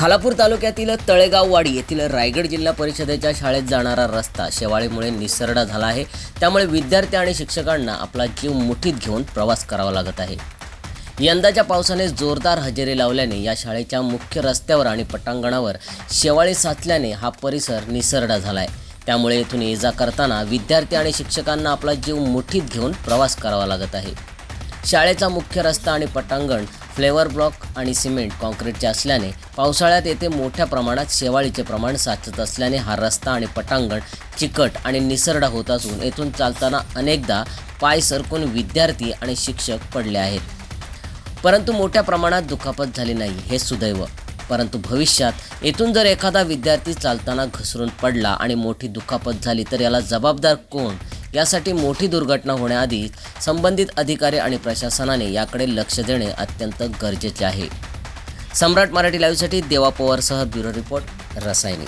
खालापूर तालुक्यातील तळेगाववाडी येथील रायगड जिल्हा परिषदेच्या शाळेत जाणारा रस्ता शेवाळीमुळे निसरडा झाला आहे. त्यामुळे विद्यार्थी आणि शिक्षकांना आपला जीव मुठीत घेऊन प्रवास करावा लागत आहे. यंदाच्या पावसाने जोरदार हजेरी लावल्याने या शाळेच्या मुख्य रस्त्यावर आणि पटांगणावर शेवाळी साचल्याने हा परिसर निसरडा झाला आहे त्यामुळे येथून ये जा करताना विद्यार्थी आणि शिक्षकांना आपला जीव मुठीत घेऊन प्रवास करावा लागत आहे. शाळेचा मुख्य रस्ता आणि पटांगण फ्लेवर ब्लॉक आणि सिमेंट कॉन्क्रीटचे असल्याने पावसाळ्यात येथे मोठ्या प्रमाणात शेवाळीचे प्रमाण साचत असल्याने हा रस्ता आणि पटांगण चिकट आणि निसरडा होत असून येथून चालताना अनेकदा पाय सरकून विद्यार्थी आणि शिक्षक पडले आहेत. परंतु मोठ्या प्रमाणात दुखापत झाली नाही हे सुदैव. परंतु भविष्यात येथून जर एखादा विद्यार्थी चालताना घसरून पडला आणि मोठी दुखापत झाली तर याला जबाबदार कोण यासाठी मोठी दुर्घटना होण्याआधी संबंधित अधिकारी आणि प्रशासनाने याकडे लक्ष देणे अत्यंत गरजेचे आहे. सम्राट मराठी लाईव्हसाठी देवा पवारसह ब्युरो रिपोर्ट रसायनी.